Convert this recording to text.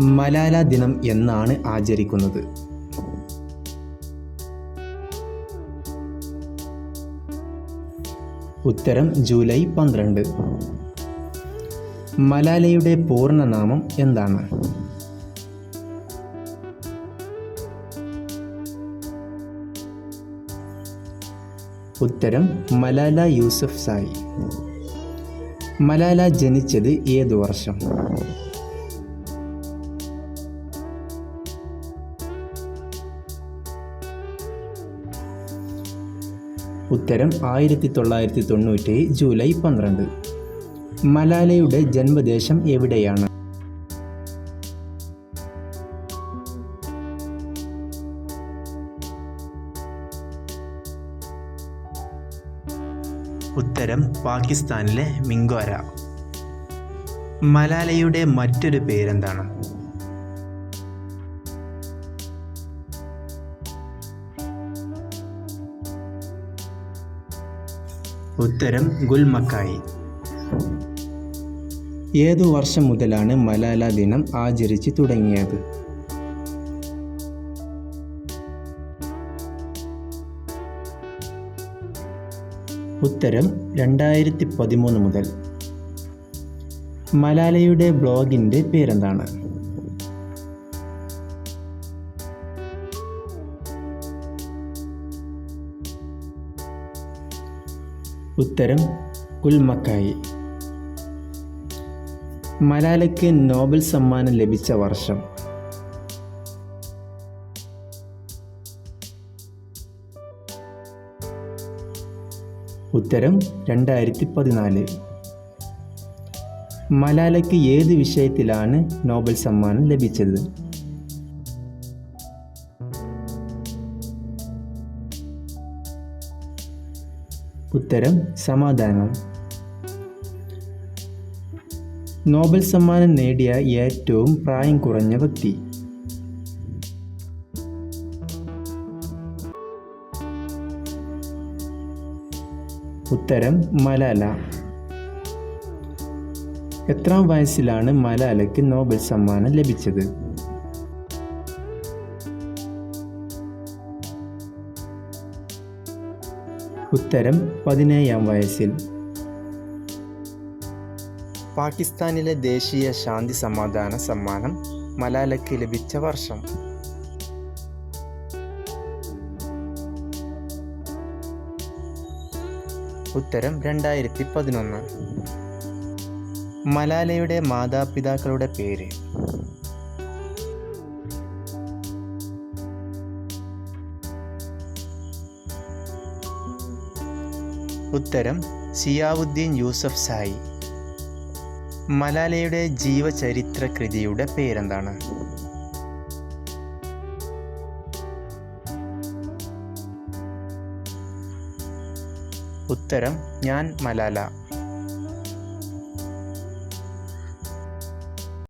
മലാല ദിനം എന്നാണ് ആചരിക്കുന്നത്. ഉത്തരം ജൂലൈ പന്ത്രണ്ട്. മലാലയുടെ പൂർണനാമം എന്താണ്? ഉത്തരം മലാല യൂസഫ് സായി. മലാല ജനിച്ചത് ഏതു വർഷം? ഉത്തരം ആയിരത്തി തൊള്ളായിരത്തി തൊണ്ണൂറ്റി ജൂലൈ പന്ത്രണ്ട്. മലാലയുടെ ജന്മദേശം എവിടെയാണ്? ഉത്തരം പാകിസ്ഥാനിലെ മിങ്കോര മലാലയുടെ മറ്റൊരു പേരെന്താണ്? ഉത്തരം ഗുൽമക്കായി. ഏതു വർഷം മുതലാണ് മലാല ദിനം ആചരിച്ചു തുടങ്ങിയത്? ഉത്തരം രണ്ടായിരത്തി പതിമൂന്ന് മുതൽ. മലാലയുടെ ബ്ലോഗിന്റെ പേരെന്താണ്? ഉത്തരം കുൽമക്കായി. മലാലയ്ക്ക് നോബൽ സമ്മാനം ലഭിച്ച വർഷം. ഉത്തരം രണ്ടായിരത്തി പതിനാല് മലാലയ്ക്ക് ഏത് വിഷയത്തിലാണ് നോബൽ സമ്മാനം ലഭിച്ചത്? ഉത്തരം സമാധാനം. നോബൽ സമ്മാനം നേടിയ ഏറ്റവും പ്രായം കുറഞ്ഞ വ്യക്തി. ഉത്തരം മലാല. എത്രാം വയസ്സിലാണ് മലാലയ്ക്ക് നോബൽ സമ്മാനം ലഭിച്ചത്? ഉത്തരം പതിനേഴാം വയസ്സിൽ. പാകിസ്ഥാനിലെ ദേശീയ ശാന്തി സമാധാന സമ്മാനം മലാലയ്ക്ക് ലഭിച്ച വർഷം. ഉത്തരം രണ്ടായിരത്തി പതിനൊന്ന് മലാലയുടെ മാതാപിതാക്കളുടെ പേര്. ഉത്തരം സിയാവുദ്ദീൻ യൂസഫ് സായി. മലാലയുടെ ജീവചരിത്ര കൃതിയുടെ പേരെന്താണ്? ഉത്തരം ഞാൻ മലാല.